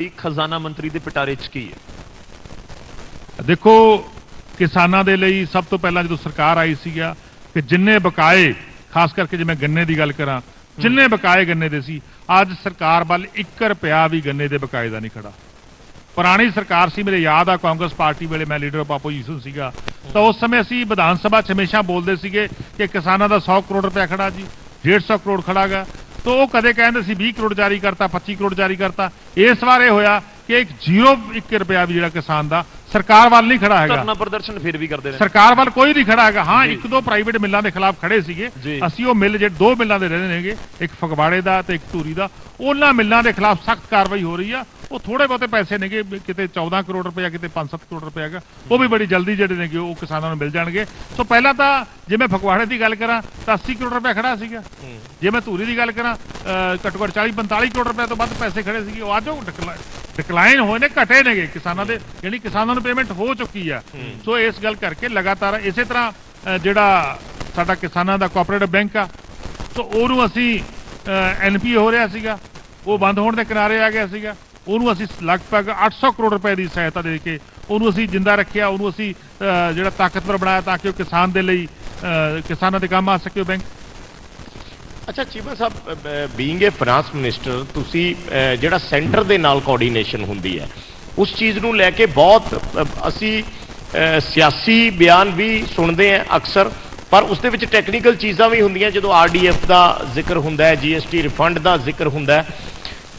ਇਹ ਖਜ਼ਾਨਾ ਮੰਤਰੀ ਦੇ ਪਿਟਾਰੇ 'ਚ ਕੀ ਹੈ? ਦੇਖੋ ਕਿਸਾਨਾਂ ਦੇ ਲਈ ਸਭ ਤੋਂ ਪਹਿਲਾਂ ਜਦੋਂ ਸਰਕਾਰ ਆਈ ਸੀਗਾ ਕਿ ਜਿੰਨੇ ਬਕਾਏ ਖਾਸ ਕਰਕੇ ਜੇ ਮੈਂ ਗੰਨੇ ਦੀ ਗੱਲ ਕਰਾਂ ਜਿੰਨੇ ਬਕਾਏ ਗੰਨੇ ਦੇ ਸੀ ਅੱਜ ਸਰਕਾਰ ਵੱਲ 1 ਰੁਪਿਆ ਵੀ ਗੰਨੇ ਦੇ ਬਕਾਏ ਦਾ ਨਹੀਂ ਖੜਾ। ਪੁਰਾਣੀ ਸਰਕਾਰ ਸੀ ਮੇਰੇ ਯਾਦ ਆ ਕਾਂਗਰਸ ਪਾਰਟੀ ਵੇਲੇ ਮੈਂ ਲੀਡਰ ਆਫ ਆਪੋਜੀਸ਼ਨ ਸੀਗਾ। ਤਾਂ ਉਸ ਸਮੇਂ ਅਸੀਂ ਵਿਧਾਨ ਸਭਾ 'ਚ ਹਮੇਸ਼ਾ ਬੋਲਦੇ ਸੀਗੇ ਕਿ ਕਿਸਾਨਾਂ ਦਾ 100 ਕਰੋੜ ਰੁਪਇਆ ਖੜਾ ਜੀ 150 ਕਰੋੜ ਖੜਾਗਾ। ਤਾਂ ਉਹ ਕਦੇ ਕਹਿੰਦੇ ਸੀ 20 ਕਰੋੜ ਜਾਰੀ ਕਰਤਾ 25 ਕਰੋੜ ਜਾਰੀ ਕਰਤਾ। ਇਸ ਵਾਰ ਇਹ ਹੋਇਆ ਕਿ ਇੱਕ 0 1 ਰੁਪਿਆ ਵੀ ਜਿਹੜਾ ਕਿਸਾਨ ਦਾ ਸਰਕਾਰ ਵੱਲ ਨਹੀਂ ਖੜਾ ਹੈਗਾ। ਧਰਨਾ ਪ੍ਰਦਰਸ਼ਨ ਫਿਰ ਵੀ ਕਰਦੇ ਰਹੇ। ਸਰਕਾਰ ਵੱਲ ਕੋਈ ਨਹੀਂ ਖੜਾ ਹੈਗਾ। ਹਾਂ। ਇੱਕ ਦੋ ਪ੍ਰਾਈਵੇਟ ਮਿੱਲਾਂ ਦੇ ਖਿਲਾਫ ਖੜੇ ਸੀਗੇ। ਅਸੀਂ ਉਹ ਮਿੱਲ ਜਿਹੜੇ ਦੋ ਮਿੱਲਾਂ ਦੇ ਰਹਿੰਦੇ ਨੇਗੇ ਇੱਕ ਫਗਵਾੜੇ ਦਾ ਤੇ ਇੱਕ ਧੂਰੀ ਦਾ ਉਹਨਾਂ ਮਿੱਲਾਂ ਦੇ ਖਿਲਾਫ ਸਖਤ ਕਾਰਵਾਈ ਹੋ ਰਹੀ ਆ। ਉਹ ਥੋੜੇ ਬਹੁਤੇ ਪੈਸੇ ਨੇਗੇ ਕਿਤੇ 14 ਕਰੋੜ ਰੁਪਇਆ ਕਿਤੇ 5-7 ਕਰੋੜ ਰੁਪਇਆ ਹੈਗਾ। ਉਹ ਵੀ ਬੜੀ ਜਲਦੀ ਜਿਹੜੇ ਨੇਗੇ ਉਹ ਕਿਸਾਨਾਂ ਨੂੰ ਮਿਲ ਜਾਣਗੇ। ਸੋ ਪਹਿਲਾਂ ਤਾਂ ਜੇ ਮੈਂ ਫਗਵਾੜੇ ਦੀ ਗੱਲ ਕਰਾਂ ਤਾਂ 80 ਕਰੋੜ ਰੁਪਇਆ ਖੜਾ ਸੀਗਾ। ਜੇ ਮੈਂ ਧੂਰੀ ਦੀ ਗੱਲ ਕਰਾਂ ਘੱਟੋ ਘੱਟ 40-45 ਕਰੋੜ ਰੁਪਏ ਤੋਂ ਵੱਧ ਪੈਸੇ ਖੜੇ ਸੀਗੇ ਉਹ ਅੱਜ ਉਹ ਡਿਕਲਾਈਨ ਹੋਏ ਨੇ ਘਟੇ ਨੇਗੇ ਕਿਸਾਨਾਂ ਦੇ ਯਾਨੀ ਕਿਸਾਨਾਂ ਨੂੰ ਪੇਮੈਂਟ ਹੋ ਚੁੱਕੀ ਆ। ਸੋ ਇਸ ਗੱਲ ਕਰਕੇ ਲਗਾਤਾਰ ਇਸੇ ਤਰ੍ਹਾਂ ਜਿਹੜਾ ਸਾਡਾ ਕਿਸਾਨਾਂ ਦਾ ਕੋਆਪਰੇਟਿਵ ਬੈਂਕ ਆ ਸੋ ਉਹਨੂੰ ਅਸੀਂ ਐਨਪੀ ਹੋ ਰਿਹਾ ਸੀਗਾ ਉਹ ਬੰਦ ਹੋਣ ਦੇ ਕਿਨਾਰੇ ਆ ਗਿਆ ਸੀਗਾ ਉਹਨੂੰ ਅਸੀਂ ਲਗਭਗ 800 ਕਰੋੜ ਰੁਪਏ ਦੀ ਸਹਾਇਤਾ ਦੇ ਕੇ ਉਹਨੂੰ ਅਸੀਂ ਜਿੰਦਾ ਰੱਖਿਆ ਉਹਨੂੰ ਅਸੀਂ ਜਿਹੜਾ ਤਾਕਤਵਰ ਬਣਾਇਆ ਤਾਂ ਕਿ ਉਹ ਕਿਸਾਨ ਦੇ ਲਈ ਕਿਸਾਨਾਂ ਦੇ ਕੰਮ ਆ ਸਕੇ ਬੈਂਕ ਅੱਛਾ Cheema Sahib being uh finance minister ਤੁਸੀਂ ਜਿਹੜਾ ਸੈਂਟਰ ਦੇ ਨਾਲ ਕੋਆਰਡੀਨੇਸ਼ਨ ਹੁੰਦੀ ਹੈ ਉਸ ਚੀਜ਼ ਨੂੰ ਲੈ ਕੇ ਬਹੁਤ ਅਸੀਂ ਸਿਆਸੀ ਬਿਆਨ ਵੀ ਸੁਣਦੇ ਹਾਂ ਅਕਸਰ ਪਰ ਉਸ ਦੇ ਵਿੱਚ ਟੈਕਨੀਕਲ ਚੀਜ਼ਾਂ ਵੀ ਹੁੰਦੀਆਂ ਜਦੋਂ ਆਰਡੀਐਫ ਦਾ ਜ਼ਿਕਰ ਹੁੰਦਾ ਹੈ ਜੀਐਸਟੀ ਰਿਫੰਡ ਦਾ ਜ਼ਿਕਰ ਹੁੰਦਾ ਹੈ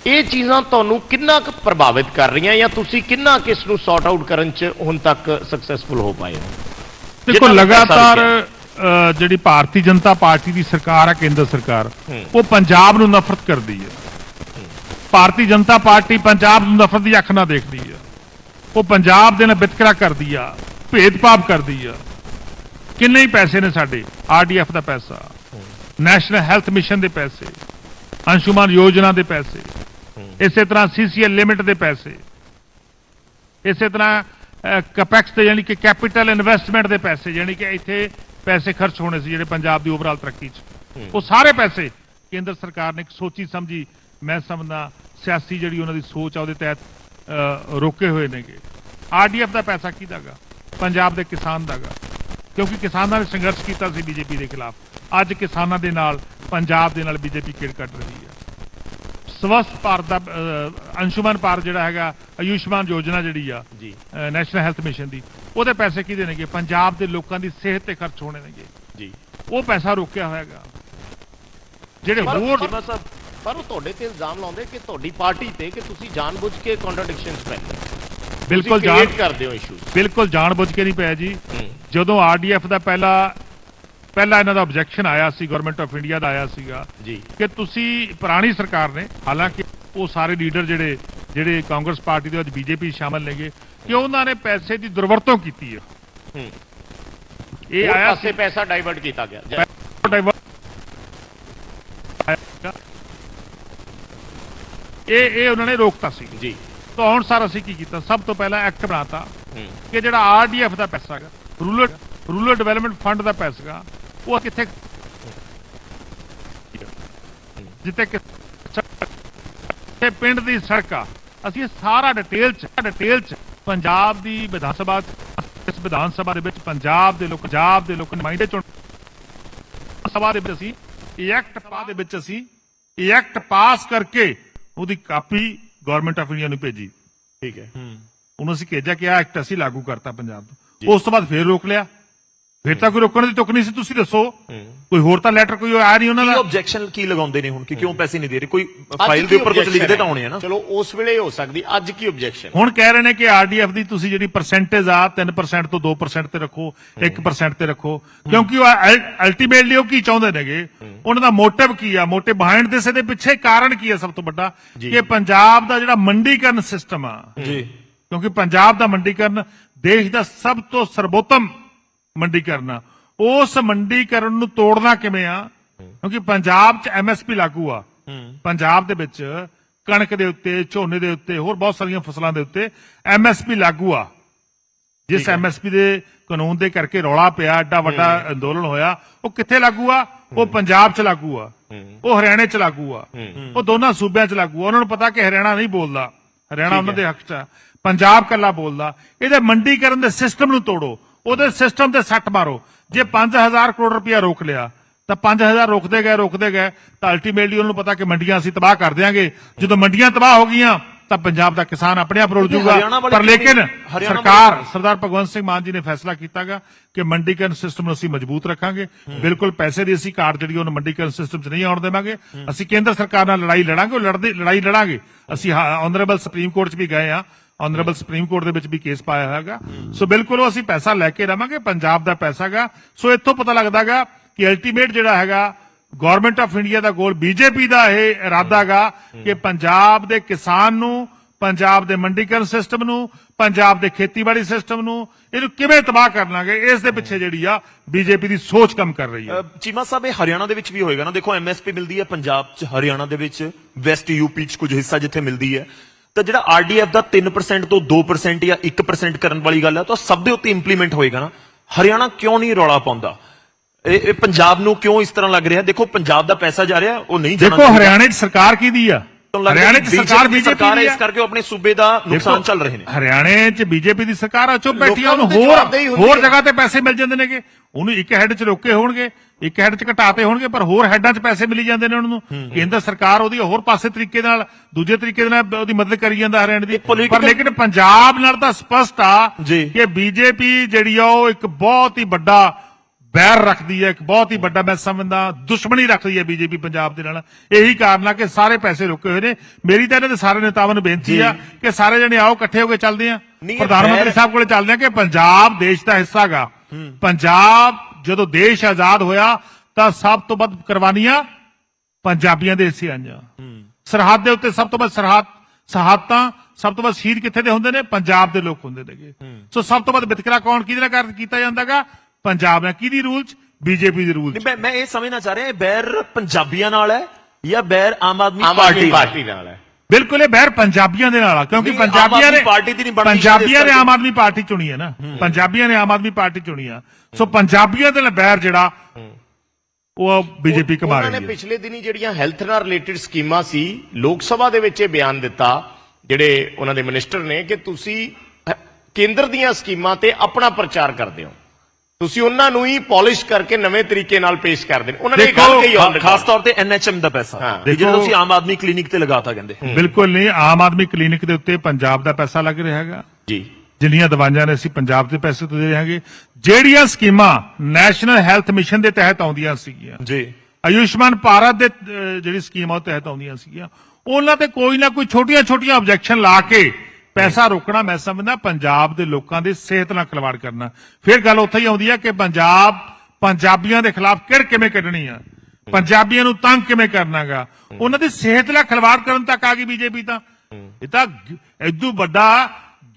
ਇਹ ਚੀਜ਼ਾਂ ਤੁਹਾਨੂੰ ਕਿੰਨਾ ਕੁ ਪ੍ਰਭਾਵਿਤ ਕਰ ਰਹੀਆਂ ਜਾਂ ਤੁਸੀਂ ਕਿੰਨਾ ਕੁ ਇਸ ਨੂੰ ਸੌਰਟ ਆਊਟ ਕਰਨ 'ਚ ਹੁਣ ਤੱਕ ਸਕਸੈਸਫੁਲ ਹੋ ਪਾਏ ਹੋ? ਦੇਖੋ ਲਗਾਤਾਰ ਜਿਹੜੀ ਭਾਰਤੀ ਜਨਤਾ ਪਾਰਟੀ ਦੀ ਸਰਕਾਰ ਆ ਕੇਂਦਰ ਸਰਕਾਰ। ਉਹ ਪੰਜਾਬ ਨੂੰ ਨਫ਼ਰਤ ਕਰਦੀ ਹੈ। ਭਾਰਤੀ ਜਨਤਾ ਪਾਰਟੀ ਪੰਜਾਬ ਨੂੰ ਨਫ਼ਰਤ ਦੀ ਅੱਖ ਨਾਲ ਦੇਖਦੀ ਹੈ। ਉਹ ਪੰਜਾਬ ਦੇ ਨਾਲ ਵਿਤਕਰਾ ਕਰਦੀ ਆ ਭੇਦਭਾਵ ਕਰਦੀ ਆ। ਕਿੰਨੇ ਹੀ ਪੈਸੇ ਨੇ ਸਾਡੇ ਆਰਡੀਐਫ ਦਾ ਪੈਸਾ ਨੈਸ਼ਨਲ ਹੈਲਥ ਮਿਸ਼ਨ ਦੇ ਪੈਸੇ ਅੰਸ਼ੁਮਾਨ ਯੋਜਨਾ ਦੇ ਪੈਸੇ ਇਸੇ ਤਰ੍ਹਾਂ ਸੀਸੀਐਲ ਲਿਮਿਟ ਦੇ ਪੈਸੇ ਇਸੇ ਤਰ੍ਹਾਂ ਕਪੈਕਸ ਤੇ ਯਾਨੀ ਕਿ ਕੈਪੀਟਲ ਇਨਵੈਸਟਮੈਂਟ ਦੇ ਪੈਸੇ ਯਾਨੀ ਕਿ ਇੱਥੇ ਪੈਸੇ ਖਰਚ ਹੋਣੇ ਸੀ ਜਿਹੜੇ ਪੰਜਾਬ ਦੀ ਓਵਰਆਲ ਤਰੱਕੀ 'ਚ। ਉਹ ਸਾਰੇ ਪੈਸੇ ਕੇਂਦਰ ਸਰਕਾਰ ਨੇ ਇੱਕ ਸੋਚੀ ਸਮਝੀ ਮੈਂ ਸਮਝਦਾ ਸਿਆਸੀ ਜਿਹੜੀ ਉਹਨਾਂ ਦੀ ਸੋਚ ਆ ਉਹਦੇ ਤਹਿਤ ਰੋਕੇ ਹੋਏ ਨੇਗੇ। ਆਰਡੀਐਫ ਦਾ ਪੈਸਾ ਕਿਹਦਾਗਾ ਪੰਜਾਬ ਦੇ ਕਿਸਾਨ ਦਾਗਾ ਕਿਉਂਕਿ ਕਿਸਾਨਾਂ ਨੇ ਸੰਘਰਸ਼ ਕੀਤਾ ਸੀ ਬੀਜੇਪੀ ਦੇ ਖਿਲਾਫ। ਅੱਜ ਕਿਸਾਨਾਂ ਦੇ ਨਾਲ ਪੰਜਾਬ ਦੇ ਨਾਲ ਬੀਜੇਪੀ ਕਿੜ ਕੱਢ ਰਹੀ ਹੈ। ਸਵਸਥ ਭਾਰਤ ਦਾ ਅੰਸ਼ੁਮਨ ਭਾਰਤ ਜਿਹੜਾ ਹੈਗਾ ਆਯੁਸ਼ਮਾਨ ਯੋਜਨਾ ਜਿਹੜੀ ਆ ਜੀ। ਨੈਸ਼ਨਲ ਹੈਲਥ ਮਿਸ਼ਨ ਦੀ ਉਹਦੇ ਪੈਸੇ ਕਿਹਦੇ ਨੇਗੇ? ਪੰਜਾਬ ਦੇ ਲੋਕਾਂ ਦੀ ਸਿਹਤ ਤੇ ਖਰਚ ਹੋਣੇ ਨੇਗੇ। ਜੀ। ਉਹ ਪੈਸਾ ਰੋਕਿਆ ਹੋਇਆਗਾ ਜਿਹੜੇ ਪਰ ਹੋਰ ਪਰ ਉਹ ਤੁਹਾਡੇ ਤੇ ਇਲਜ਼ਾਮ ਲਾਉਂਦੇ ਕਿ ਤੁਹਾਡੀ ਪਾਰਟੀ ਤੇ ਕਿ ਤੁਸੀਂ ਜਾਣਬੁੱਝ ਕੇ ਕੰਟਰਡਿਕਸ਼ਨਸ ਪੈਂਦੇ ਬਿਲਕੁਲ ਜਾਣ ਕਰਦੇ ਹੋ ਇਸ਼ੂਜ਼ ਬਿਲਕੁਲ ਜਾਣਬੁੱਝ ਕੇ ਨਹੀਂ ਪਿਆ ਜੀ। ਜਦੋਂ ਆਰਡੀਐਫ ਦਾ ਪਹਿਲਾ ਪਹਿਲਾ ਇਹਨਾਂ ਦਾ ਆਬਜੈਕਸ਼ਨ ਆਇਆ ਸੀ ਗਵਰਨਮੈਂਟ ਆਫ ਇੰਡੀਆ ਦਾ ਆਇਆ ਸੀਗਾ ਜੀ। ਕਿ ਤੁਸੀਂ ਪੁਰਾਣੀ ਸਰਕਾਰ ਨੇ ਹਾਲਾਂਕਿ ਉਹ ਸਾਰੇ ਲੀਡਰ ਜਿਹੜੇ ਜਿਹੜੇ ਕਾਂਗਰਸ ਪਾਰਟੀ ਦੇ ਅੱਜ ਬੀਜੇਪੀ ਸ਼ਾਮਲ ਨੇਗੇ ਕਿ ਉਹਨਾਂ ਨੇ ਪੈਸੇ ਦੀ ਦੁਰਵਰਤੋਂ ਕੀਤੀ ਹੈ। ਇਹ ਆਇਆ ਪਾਸੇ ਪੈਸਾ ਡਾਈਵਰਟ ਕੀਤਾ ਗਿਆ। ਇਹ ਇਹ ਉਹਨਾਂ ਨੇ ਰੋਕਤਾ ਸੀ। ਜੀ। ਤਾਂ ਹੁਣ ਸਰ ਅਸੀਂ ਕੀ ਕੀਤਾ? ਸਭ ਤੋਂ ਪਹਿਲਾਂ ਐਕਟ ਬਣਾਤਾ ਕਿ ਜਿਹੜਾ ਆਰਡੀਐਫ ਦਾ ਪੈਸਾ ਹੈਗਾ ਰੂਰਲ ਰੂਰਲ ਡਿਵੈਲਪਮੈਂਟ ਫੰਡ ਦਾ ਪੈਸਾ ਹੈਗਾ ਉਹ ਕਿੱਥੇ ਜਿੱਥੇ ਕਿ ਤੇ ਪਿੰਡ ਦੀ ਸੜਕਾਂ ਅਸੀਂ ਇਹ ਸਾਰਾ ਡਿਟੇਲ ਚ ਡਿਟੇਲ ਚ ਪੰਜਾਬ ਦੀ ਵਿਧਾਨ ਸਭਾ ਇਸ ਵਿਧਾਨ ਸਭਾ ਦੇ ਵਿੱਚ ਪੰਜਾਬ ਦੇ ਲੋਕ ਪੰਜਾਬ ਦੇ ਲੋਕ ਨੁਮਾਇੰਦੇ ਚੁਣ ਸਭਾ ਦੇ ਵਿੱਚ ਅਸੀਂ ਐਕਟ ਪਾ ਦੇ ਵਿੱਚ ਅਸੀਂ ਐਕਟ ਪਾਸ ਕਰਕੇ ਉਹਦੀ ਕਾਪੀ ਗਵਰਨਮੈਂਟ ਆਫ ਇੰਡੀਆ ਨੂੰ ਭੇਜੀ। ਠੀਕ ਹੈ। ਉਹਨੂੰ ਅਸੀਂ ਭੇਜਿਆ ਕਿ ਆ ਐਕਟ ਅਸੀਂ ਲਾਗੂ ਕਰਤਾ ਪੰਜਾਬ ਤੋਂ ਉਸ ਤੋਂ ਬਾਅਦ ਫੇਰ ਰੋਕ ਲਿਆ। ਫਿਰ ਤਾਂ ਕੋਈ ਰੋਕਣ ਦੀ ਤੁਕ ਨਹੀਂ ਸੀ ਤੁਸੀਂ ਦੱਸੋ। ਕੋਈ ਹੋਰ ਤਾਂ ਲੈਟਰ ਕੋਈ ਆਇਆ ਨਹੀਂ ਉਹਨਾਂ ਕੀ ਦਾ ਆਬਜੈਕਸ਼ਨ ਕੀ ਲਗਾਉਂਦੇ ਨੇ ਹੁਣ? ਕਿ ਕਿਉਂ ਪੈਸੇ ਨਹੀਂ ਦੇ ਰਹੇ? ਕੋਈ ਫਾਈਲ ਕੀ ਦੇ ਉੱਪਰ ਕੁਝ ਲਿਖਦੇ ਹੈ? ਤਾਂ ਹੋਣੇ ਆ ਨਾ। ਚਲੋ ਉਸ ਵੇਲੇ ਹੋ ਸਕਦੀ ਅੱਜ ਕੀ ਆਬਜੈਕਸ਼ਨ ਹੁਣ ਕਹਿ ਰਹੇ ਨੇ ਕਿ ਆਰਡੀਐਫ ਦੀ ਤੁਸੀਂ ਜਿਹੜੀ ਪਰਸੈਂਟੇਜ ਆ 3% ਤੋਂ 2% ਤੇ ਰੱਖੋ 1% ਤੇ ਰੱਖੋ। ਕਿਉਂਕਿ ਉਹ ਅਲਟੀਮੇਟਲੀ ਉਹ ਕੀ ਚਾਹੁੰਦੇ ਨੇਗੇ? ਉਹਨਾਂ ਦਾ ਮੋਟਿਵ ਕੀ ਆ? ਮੋਟਿਵ ਬਿਹਾਈਂਡ ਦਿਸ ਇਹਦੇ ਪਿੱਛੇ ਕਾਰਨ ਕੀ ਆ ਸਭ ਤੋਂ ਵੱਡਾ? ਕਿ ਪੰਜਾਬ ਦਾ ਜਿਹੜਾ ਮੰਡੀਕਰਨ ਸਿਸਟਮ ਆ ਜੀ। ਕਿਉਂਕਿ ਪੰਜਾਬ ਦਾ ਮੰਡੀਕਰਨ ਦੇਸ਼ ਦਾ ਸਭ ਤੋਂ ਸਰਵੋਤਮ ਮੰਡੀਕਰਨ ਉਸ ਮੰਡੀਕਰਨ ਨੂੰ ਤੋੜਨਾ ਕਿਵੇਂ ਆ? ਕਿਉਂਕਿ ਪੰਜਾਬ 'ਚ ਐਮਐਸਪੀ ਲਾਗੂ ਆ। ਪੰਜਾਬ ਦੇ ਵਿੱਚ ਕਣਕ ਦੇ ਉੱਤੇ ਝੋਨੇ ਦੇ ਉੱਤੇ ਹੋਰ ਬਹੁਤ ਸਾਰੀਆਂ ਫਸਲਾਂ ਦੇ ਉੱਤੇ ਐਮਐਸਪੀ ਲਾਗੂ ਆ। ਜਿਸ ਐਮਐਸਪੀ ਦੇ ਕਾਨੂੰਨ ਦੇ ਕਰਕੇ ਰੌਲਾ ਪਿਆ ਐਡਾ ਵੱਡਾ ਅੰਦੋਲਨ ਹੋਇਆ ਉਹ ਕਿੱਥੇ ਲਾਗੂ ਆ? ਉਹ ਪੰਜਾਬ 'ਚ ਲਾਗੂ ਆ। ਉਹ ਹਰਿਆਣੇ 'ਚ ਲਾਗੂ ਆ। ਉਹ ਦੋਨਾਂ ਸੂਬਿਆਂ 'ਚ ਲਾਗੂ ਆ। ਉਹਨਾਂ ਨੂੰ ਪਤਾ ਕਿ ਹਰਿਆਣਾ ਨਹੀਂ ਬੋਲਦਾ। ਹਰਿਆਣਾ ਉਹਨਾਂ ਦੇ ਹੱਕ 'ਚ ਆ। ਪੰਜਾਬ ਕੱਲਾ ਬੋਲਦਾ। ਇਹਦੇ ਮੰਡੀਕਰਨ ਦੇ ਸਿਸਟਮ ਨੂੰ ਤੋੜੋ। ਉਹਦੇ ਸਿਸਟਮ ਤੇ ਸੱਟ ਮਾਰੋ। ਜੇ 5000 ਕਰੋੜ ਰੁਪਇਆ ਰੋਕ ਲਿਆ ਤਾਂ 5000 ਰੋਕਦੇ ਗਏ ਰੋਕਦੇ ਗਏ। ਤਾਂ ਅਲਟੀਮੇਟਲੀ ਉਹਨਾਂ ਨੂੰ ਪਤਾ ਕਿ ਮੰਡੀਆਂ ਅਸੀਂ ਤਬਾਹ ਕਰ ਦਿਆਂਗੇ। ਜਦੋਂ ਮੰਡੀਆਂ ਤਬਾਹ ਹੋ ਗਈਆਂ ਤਾਂ ਪੰਜਾਬ ਦਾ ਕਿਸਾਨ ਆਪਣੇ ਆਪ ਰੁਲ ਵਾਲੇ ਪਰ ਲੇਕਿਨ ਸਰਕਾਰ ਸਰਦਾਰ ਭਗਵੰਤ ਸਿੰਘ ਮਾਨ ਜੀ ਨੇ ਫੈਸਲਾ ਕੀਤਾਗਾ ਕਿ ਮੰਡੀਕਰਨ ਸਿਸਟਮ ਨੂੰ ਅਸੀਂ ਮਜ਼ਬੂਤ ਰੱਖਾਂਗੇ। ਬਿਲਕੁਲ ਪੈਸੇ ਦੀ ਅਸੀਂ ਕਾਰਡ ਜਿਹੜੀ ਉਹਨੂੰ ਮੰਡੀਕਰਨ ਸਿਸਟਮ 'ਚ ਨਹੀਂ ਆਉਣ ਦੇਵਾਂਗੇ। ਅਸੀਂ ਕੇਂਦਰ ਸਰਕਾਰ ਨਾਲ ਲੜਾਈ ਲੜਾਂਗੇ ਉਹ ਲੜਦੇ ਲੜਾਈ ਲੜਾਂਗੇ। ਅਸੀਂ ਆਨਰੇਬਲ ਸੁਪਰੀਮ ਕੋਰਟ 'ਚ ਵੀ ਗਏ ਆ ਆਨਰੇਬਲ ਸੁਪਰੀਮ ਕੋਰਟ ਦੇ ਵਿੱਚ ਵੀ ਕੇਸ ਪਾਇਆ ਹੋਇਆਗਾ ਸੋ ਬਿਲਕੁਲ ਉਹ ਅਸੀਂ ਪੈਸਾ ਲੈ ਕੇ ਰਵਾਂਗੇ ਪੰਜਾਬ ਦਾ ਪੈਸਾਗਾ ਸੋ ਇੱਥੋਂ ਪਤਾ ਲੱਗਦਾਗਾ ਕਿ ਅਲਟੀਮੇਟ ਜਿਹੜਾ ਹੈਗਾ ਗਵਰਨਮੈਂਟ ਆਫ ਇੰਡੀਆ ਦਾ ਗੋਲ ਬੀਜੇਪੀ ਦਾ ਇਹ ਇਰਾਦਾਗਾ ਕਿ ਪੰਜਾਬ ਦੇ ਕਿਸਾਨ ਨੂੰ, ਪੰਜਾਬ ਦੇ ਮੰਡੀਕਰਨ ਸਿਸਟਮ ਨੂੰ, ਪੰਜਾਬ ਦੇ ਖੇਤੀਬਾੜੀ ਸਿਸਟਮ ਨੂੰ ਇਹਨੂੰ ਕਿਵੇਂ ਤਬਾਹ ਕਰਨਾਗੇ ਇਸ ਦੇ ਪਿੱਛੇ ਜਿਹੜੀ ਆ ਬੀਜੇਪੀ ਦੀ ਸੋਚ ਕੰਮ ਕਰ ਰਹੀ ਹੈ। ਚੀਮਾ ਸਾਹਿਬ, ਇਹ ਹਰਿਆਣਾ ਦੇ ਵਿੱਚ ਵੀ ਹੋਏਗਾ ਨਾ? ਦੇਖੋ ਐਮਐਸਪੀ ਮਿਲਦੀ ਹੈ ਪੰਜਾਬ 'ਚ, ਹਰਿਆਣਾ ਦੇ ਵਿੱਚ ਵੈਸਟ ਯੂਪੀ 'ਚ ਕੁਝ ਹਿੱਸਾ ਜਿੱਥੇ ਮਿਲਦੀ ਹੈ। ਤਾਂ ਜਿਹੜਾ ਆਰਡੀਐਫ ਦਾ 3% ਤੋਂ 2% ਜਾਂ 1% ਕਰਨ ਵਾਲੀ ਗੱਲ ਹੈ ਤਾਂ ਸਭ ਦੇ ਉੱਤੇ ਇੰਪਲੀਮੈਂਟ ਹੋਏਗਾ ਨਾ। ਹਰਿਆਣਾ ਕਿਉਂ ਨਹੀਂ ਰੌਲਾ ਪਾਉਂਦਾ? ਇਹ ਪੰਜਾਬ ਨੂੰ ਕਿਉਂ ਇਸ ਤਰ੍ਹਾਂ ਲੱਗ ਰਿਹਾ? ਦੇਖੋ ਪੰਜਾਬ ਦਾ ਪੈਸਾ ਜਾ ਰਿਹਾ ਉਹ ਨਹੀਂ ਜਾਣਾ ਦੇਖੋ। ਹਰਿਆਣੇ 'ਚ ਸਰਕਾਰ ਕਿਹਦੀ ਆ? ਹਰਿਆਣੇ 'ਚ ਸਰਕਾਰ ਬੀਜੇਪੀ ਦੀ ਇਸ ਆ ਕਰਕੇ ਉਹ ਆਪਣੇ ਸੂਬੇ ਦਾ ਨੁਕਸਾਨ ਦੇਖੋ, ਚੱਲ ਰਹੇ ਨੇ। ਹਰਿਆਣੇ 'ਚ ਬੀਜੇਪੀ ਦੀ ਸਰਕਾਰ ਆ ਚੁੱਪ ਬੈਠੀ ਆ ਉਹਨੂੰ ਹੋਰ ਹੋਰ। ਜਗ੍ਹਾ ਤੇ ਪੈਸੇ ਮਿਲ ਜਾਂਦੇ ਨੇਗੇ। ਉਹਨੂੰ ਇੱਕ ਹੈੱਡ 'ਚ ਰੋਕੇ ਹੋਣਗੇ ਇੱਕ ਹੈੱਡ 'ਚ ਘਟਾਤੇ ਹੋਣਗੇ ਪਰ ਹੋਰ ਹੈੱਡਾਂ 'ਚ ਪੈਸੇ ਮਿਲੀ ਜਾਂਦੇ ਨੇ ਉਹਨਾਂ। ਨੂੰ ਕੇਂਦਰ ਸਰਕਾਰ ਉਹਦੀ ਹੋਰ ਪਾਸੇ ਤਰੀਕੇ ਨਾਲ ਦੂਜੇ ਤਰੀਕੇ ਦੇ ਨਾਲ ਉਹਦੀ ਮਦਦ ਕਰੀ ਜਾਂਦਾ ਹਰਿਆਣੇ ਦੀ। ਪਰ ਲੇਕਿਨ ਪੰਜਾਬ ਨਾਲ ਤਾਂ ਸਪਸ਼ਟ ਆ। ਕਿ ਬੀਜੇਪੀ ਜਿਹੜੀ ਆ ਉਹ ਇੱਕ ਬਹੁਤ ਹੀ ਵੱਡਾ ਬੈਰ ਰੱਖਦੀ ਹੈ ਇੱਕ ਬਹੁਤ ਹੀ ਵੱਡਾ ਮੈਂ ਸਮਝਦਾ ਦੁਸ਼ਮਣੀ ਰੱਖਦੀ ਹੈ ਬੀਜੇਪੀ ਪੰਜਾਬ ਦੇ ਨਾਲ। ਇਹੀ ਕਾਰਨ ਆ ਕਿ ਸਾਰੇ ਪੈਸੇ ਰੁਕੇ ਹੋਏ ਨੇ। ਮੇਰੀ ਤਾਂ ਇਹਨਾਂ ਦੇ ਸਾਰੇ ਨੇਤਾਵਾਂ ਨੂੰ ਬੇਨਤੀ ਆ ਕਿ ਸਾਰੇ ਜਣੇ ਆਓ ਇਕੱਠੇ ਹੋ ਕੇ ਚੱਲਦੇ ਆ। ਪ੍ਰਧਾਨ ਮੰਤਰੀ ਸਾਹਿਬ ਕੋਲੇ ਚੱਲਦੇ ਆ ਕਿ ਪੰਜਾਬ ਦੇਸ਼ ਦਾ ਹਿੱਸਾਗਾ ਪੰਜਾਬ ਜਦੋਂ ਦੇਸ਼ ਆਜ਼ਾਦ ਹੋਇਆ ਤਾਂ ਸਭ ਤੋਂ ਵੱਧ ਕੁਰਬਾਨੀਆਂ ਪੰਜਾਬੀਆਂ ਦੇ ਹਿੱਸੇ ਆਈਆਂ। ਸਰਹੱਦ ਦੇ ਉੱਤੇ ਸਭ ਤੋਂ ਵੱਧ ਸਰਹੱਦ ਸਹਾਤਾਂ ਸਭ ਤੋਂ ਵੱਧ ਸ਼ਹੀਦ ਕਿੱਥੇ ਦੇ ਹੁੰਦੇ ਨੇ? ਪੰਜਾਬ ਦੇ ਲੋਕ ਹੁੰਦੇ ਨੇਗੇ। ਸੋ ਸਭ ਤੋਂ ਵੱਧ ਵਿਤਕਰਾ ਕੌਣ ਕਿਹਦੇ ਨਾਲ ਕੀਤਾ ਜਾਂਦਾਗਾ? ਪੰਜਾਬ ਨਾਲ ਕਿਹਦੀ ਰੂਲ ਚ? ਬੀਜੇਪੀ ਦੇ ਰੂਲ ਚ। ਮੈਂ ਮੈਂ ਇਹ ਸਮਝਣਾ ਚਾਹ ਰਿਹਾ ਇਹ ਬੈਰ ਪੰਜਾਬੀਆਂ ਨਾਲ ਹੈ ਜਾਂ ਬੈਰ ਆਮ ਆਦਮੀ ਪਾਰਟੀ ਨਾਲ? ਹੈ? ਪਾਰਟੀ ਨਾਲ ਹੈ। ਬਿਲਕੁਲ ਇਹ ਬਹਿਰ ਪੰਜਾਬੀਆਂ ਦੇ ਨਾਲ ਆ ਕਿਉਂਕਿ ਪੰਜਾਬੀਆਂ ਨੇ ਪਾਰਟੀ ਦੀ ਨਹੀਂ ਬਣਦੀ ਪੰਜਾਬੀਆਂ ਨੇ ਆਮ ਆਦਮੀ ਪਾਰਟੀ ਚੁਣੀ ਹੈ ਨਾ। ਪੰਜਾਬੀਆਂ ਨੇ ਆਮ ਆਦਮੀ ਪਾਰਟੀ ਚੁਣੀ ਆ। ਸੋ ਪੰਜਾਬੀਆਂ ਦੇ ਨਾਲ ਬਹਿਰ ਜਿਹੜਾ ਉਹ ਬੀਜੇਪੀ ਕਮਾ ਉਹਨਾਂ ਨੇ ਰਹੀ ਹੈ। ਪਿਛਲੇ ਦਿਨੀ ਜਿਹੜੀਆਂ ਹੈਲਥ ਨਾਲ ਰਿਲੇਟਡ ਸਕੀਮਾਂ ਸੀ ਲੋਕ ਸਭਾ ਦੇ ਵਿੱਚ ਇਹ ਬਿਆਨ ਦਿੱਤਾ ਜਿਹੜੇ ਉਹਨਾਂ ਦੇ ਮਿਨਿਸਟਰ ਨੇ ਕਿ ਤੁਸੀਂ ਕੇਂਦਰ ਦੀਆਂ ਸਕੀਮਾਂ ਤੇ ਆਪਣਾ ਪ੍ਰਚਾਰ ਕਰਦੇ ਹੋ। ਤੁਸੀਂ ਉਹਨਾਂ ਨੂੰ ਹੀ ਪਾਲਿਸ਼ ਕਰਕੇ ਨਵੇਂ ਤਰੀਕੇ ਨਾਲ ਪੇਸ਼ ਕਰਦੇ ਨੇ। ਉਹਨਾਂ ਨੇ ਇਹ ਗੱਲ ਕਹੀ the ਖਾਸ। ਤੌਰ ਤੇ ਐਨਐਚਐਮ ਦਾ ਪੈਸਾ। ਜਿਹੜਾ ਤੁਸੀਂ ਆਮ ਆਦਮੀ ਕਲੀਨਿਕ ਤੇ ਲਗਾਤਾ ਕਹਿੰਦੇ। ਬਿਲਕੁਲ ਨਹੀਂ ਆਮ ਆਦਮੀ ਕਲੀਨਿਕ ਦੇ ਉੱਤੇ ਪੰਜਾਬ ਦਾ ਪੈਸਾ ਲੱਗ ਰਿਹਾ ਹੈਗਾ। ਜੀ। ਜਿੰਨੀਆਂ ਦਵਾਈਆਂ ਨੇ ਅਸੀਂ ਪੰਜਾਬ ਦੇ ਪੈਸੇ ਤੋਂ ਦੇ ਰਹੇ ਹਾਂਗੇ। ਜਿਹੜੀਆਂ ਸਕੀਮਾਂ ਨੈਸ਼ਨਲ ਹੈਲਥ ਮਿਸ਼ਨ ਦੇ ਤਹਿਤ ਆਉਂਦੀਆਂ ਸੀਗੀਆਂ। ਜੀ। ਆਯੁਸ਼ਮਾਨ ਭਾਰਤ ਦੇ ਜਿਹੜੀ ਸਕੀਮ ਤਹਿਤ ਆਉਂਦੀਆਂ ਸੀਗੀਆਂ। ਉਹਨਾਂ ਤੇ ਕੋਈ ਨਾ ਕੋਈ ਛੋਟੀਆਂ-ਛੋਟੀਆਂ ਆਬਜੈਕਸ਼ਨ ਲਾ ਕੇ ਪੈਸਾ ਰੋਕਣਾ ਮੈਂ ਸਮਝਦਾ, ਪੰਜਾਬ ਦੇ ਲੋਕਾਂ ਦੀ ਸਿਹਤ ਨਾਲ ਖਿਲਵਾੜ ਕਰਨਾ। ਫਿਰ ਗੱਲ ਉੱਥੇ ਹੀ ਆਉਂਦੀ ਹੈ ਕਿ ਪੰਜਾਬ ਪੰਜਾਬੀਆਂ ਦੇ ਖਿਲਾਫ ਕਿਹੜ ਕਿਵੇਂ ਕੱਢਣੀ ਆ? ਪੰਜਾਬੀਆਂ ਨੂੰ ਤੰਗ ਕਿਵੇਂ ਕਰਨਾਗਾ? ਉਹਨਾਂ ਦੀ ਸਿਹਤ ਨਾਲ ਖਿਲਵਾੜ ਕਰਨ ਤੱਕ ਆ ਗਈ ਬੀਜੇਪੀ ਤਾਂ। ਇਹ ਤਾਂ ਐਦੂ ਵੱਡਾ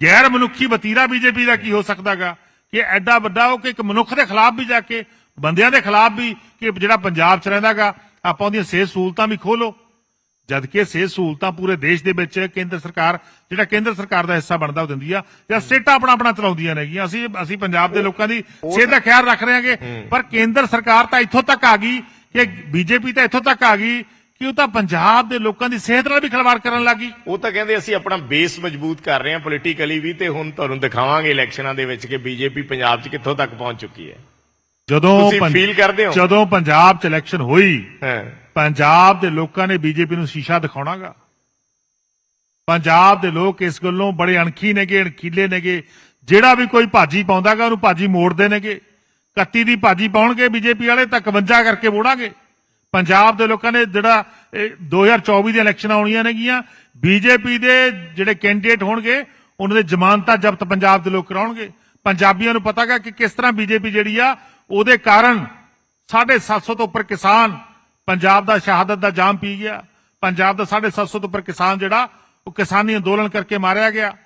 ਗੈਰ ਮਨੁੱਖੀ ਵਤੀਰਾ ਬੀਜੇਪੀ ਦਾ ਕੀ ਹੋ ਸਕਦਾਗਾ? ਕਿ ਐਡਾ ਵੱਡਾ ਉਹ ਕਿ ਇੱਕ ਮਨੁੱਖ ਦੇ ਖਿਲਾਫ ਵੀ ਜਾ ਕੇ, ਬੰਦਿਆਂ ਦੇ ਖਿਲਾਫ ਵੀ, ਕਿ ਜਿਹੜਾ ਪੰਜਾਬ ਚ ਰਹਿੰਦਾਗਾ, ਆਪਾਂ ਉਹਦੀਆਂ ਸਿਹਤ ਸਹੂਲਤਾਂ ਵੀ ਖੋਲੋ। ਜਦ ਕਿ ਸਿਹਤ ਸਹੂਲਤਾਂ ਪੂਰੇ ਦੇਸ਼ ਦੇ ਵਿੱਚ ਕੇਂਦਰ ਸਰਕਾਰ ਜਿਹੜਾ ਕੇਂਦਰ ਸਰਕਾਰ ਦਾ ਹਿੱਸਾ ਬਣਦਾ ਉਹ ਦਿੰਦੀ ਆ ਜਾਂ ਸਟੇਟਾਂ ਆਪਣਾ ਆਪਣਾ ਚਲਾਉਂਦੀਆਂ ਨੇਗੀਆਂ। ਅਸੀਂ ਅਸੀਂ ਪੰਜਾਬ ਦੇ ਲੋਕਾਂ ਦੀ ਸਿਹਤ ਦਾ ਖਿਆਲ ਰੱਖ ਰਹੇ ਹਾਂਗੇ। ਪਰ ਕੇਂਦਰ ਸਰਕਾਰ ਤਾਂ ਇੱਥੋਂ ਤੱਕ ਆ ਗਈ ਕਿ ਬੀਜੇਪੀ ਤਾਂ ਇੱਥੋਂ ਤੱਕ ਆ ਗਈ ਕਿ ਉਹ ਤਾਂ ਪੰਜਾਬ ਦੇ ਲੋਕਾਂ ਦੀ ਸਿਹਤ ਨਾਲ ਵੀ ਖਿਲਵਾੜ ਕਰਨ ਲੱਗੀ ਉਹ ਤਾਂ ਕਹਿੰਦੇ ਅਸੀਂ ਆਪਣਾ ਬੇਸ ਮਜ਼ਬੂਤ ਕਰ ਰਹੇ ਹਾਂ ਪੋਲੀਟੀਕਲੀ ਵੀ ਤੇ ਹੁਣ ਤੁਹਾਨੂੰ ਦਿਖਾਵਾਂਗੇ ਇਲੈਕਸ਼ਨਾਂ ਦੇ ਵਿੱਚ ਕਿ ਬੀਜੇਪੀ ਪੰਜਾਬ 'ਚ ਕਿੱਥੋਂ ਤੱਕ ਪਹੁੰਚ ਚੁੱਕੀ ਹੈ। ਜਦੋਂ ਤੁਸੀਂ feel ਕਰਦੇ ਹੋ? ਜਦੋਂ ਪੰਜਾਬ ਚ ਇਲੈਕਸ਼ਨ ਹੋਈ ਹਾਂ। ਪੰਜਾਬ ਦੇ ਲੋਕਾਂ ਨੇ ਬੀਜੇਪੀ ਨੂੰ ਸ਼ੀਸ਼ਾ ਦਿਖਾਉਣਾਗਾ। ਪੰਜਾਬ ਦੇ ਲੋਕ ਇਸ ਗੱਲੋਂ ਬੜੇ ਅਣਖੀ ਨੇਗੇ ਅਣਖੀਲੇ ਨੇਗੇ। ਜਿਹੜਾ ਵੀ ਕੋਈ ਭਾਜੀ ਪਾਉਂਦਾਗਾ ਉਹਨੂੰ ਭਾਜੀ ਮੋੜਦੇ ਨੇਗੇ। 31 ਦੀ ਭਾਜੀ ਪਾਉਣਗੇ ਬੀਜੇਪੀ ਵਾਲੇ ਤਾਂ 51 ਕਰਕੇ ਮੋੜਾਂਗੇ। ਪੰਜਾਬ ਦੇ ਲੋਕਾਂ ਨੇ ਜਿਹੜਾ ਇਹ 2024 ਦੀਆਂ ਇਲੈਕਸ਼ਨਾਂ ਆਉਣੀਆਂ ਨੇਗੀਆਂ ਬੀਜੇਪੀ ਦੇ ਜਿਹੜੇ ਕੈਂਡੀਡੇਟ ਹੋਣਗੇ ਉਹਨਾਂ ਦੇ ਜ਼ਮਾਨਤਾਂ ਜ਼ਬਤ ਪੰਜਾਬ ਦੇ ਲੋਕ ਕਰਾਉਣਗੇ। ਪੰਜਾਬੀਆਂ ਨੂੰ ਪਤਾਗਾ ਕਿ ਕਿਸ ਤਰ੍ਹਾਂ ਬੀਜੇਪੀ ਜਿਹੜੀ ਆ ਉਹਦੇ ਕਾਰਨ 750 ਤੋਂ ਉੱਪਰ ਕਿਸਾਨ ਪੰਜਾਬ ਦਾ ਸ਼ਹਾਦਤ ਦਾ ਜਾਮ ਪੀ ਗਿਆ। ਪੰਜਾਬ ਦਾ 750 ਤੋਂ ਉੱਪਰ ਕਿਸਾਨ ਜਿਹੜਾ, ਉਹ ਕਿਸਾਨੀ ਅੰਦੋਲਨ ਕਰਕੇ ਮਾਰਿਆ ਗਿਆ।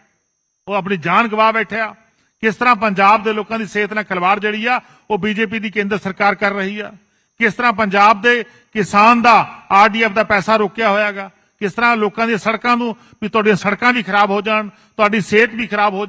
ਉਹ ਆਪਣੀ ਜਾਨ ਗਵਾ ਬੈਠਿਆ। ਕਿਸ ਤਰ੍ਹਾਂ ਪੰਜਾਬ ਦੇ ਲੋਕਾਂ ਦੀ ਸਿਹਤ ਨਾਲ ਖਿਲਵਾੜ ਜਿਹੜੀ ਆ, ਉਹ ਬੀਜੇਪੀ ਦੀ ਕੇਂਦਰ ਸਰਕਾਰ ਕਰ ਰਹੀ ਆ। ਕਿਸ ਤਰ੍ਹਾਂ ਪੰਜਾਬ ਦੇ ਕਿਸਾਨ ਦਾ ਆਰਡੀਐਫ ਦਾ ਪੈਸਾ ਰੋਕਿਆ ਹੋਇਆਗਾ। ਕਿਸ ਤਰ੍ਹਾਂ ਲੋਕਾਂ ਦੀਆਂ ਸੜਕਾਂ ਨੂੰ, ਵੀ ਤੁਹਾਡੀਆਂ ਸੜਕਾਂ ਵੀ ਖਰਾਬ ਹੋ ਜਾਣ, ਤੁਹਾਡੀ ਸਿਹਤ ਵੀ ਖਰਾਬ ਹੋ